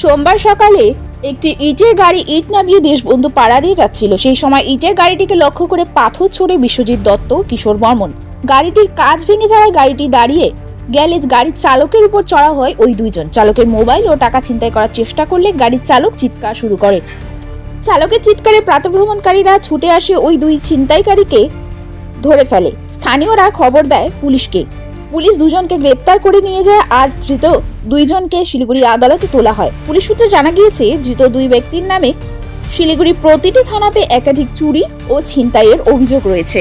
সোমবার সকালে একটি ইটের গাড়ি ইট নামিয়ে দেশবন্ধু পাড়া দিয়ে যাচ্ছিল। সেই সময় ইটের গাড়িটিকে লক্ষ্য করে পাথর ছুড়ে বিশ্বজিৎ দত্ত, কিশোর বর্মন। গাড়িটির কাজ ভেঙে যাওয়ায় গাড়িটি দাঁড়িয়ে গেলে গাড়ির চালকের উপর চড়া হয় ওই দুইজন। চালকের মোবাইল ও টাকা ছিনতাই করার চেষ্টা করলে গাড়ির চালক চিৎকার শুরু করে। চালকের চিৎকারে প্রাতভ্রমণকারীরা ছুটে আসে ওই দুই ছিনতাইকারীকে ধরে ফেলে। স্থানীয়রা খবর দেয় পুলিশকে। পুলিশ দুজনকে গ্রেপ্তার করে নিয়ে যায়। আজ ধৃত দুইজনকে শিলিগুড়ি আদালতে তোলা হয়। পুলিশ সূত্রে জানা গিয়েছে, ধৃত দুই ব্যক্তির নামে শিলিগুড়ি প্রতিটি থানাতে একাধিক চুরি ও ছিনতাইয়ের অভিযোগ রয়েছে।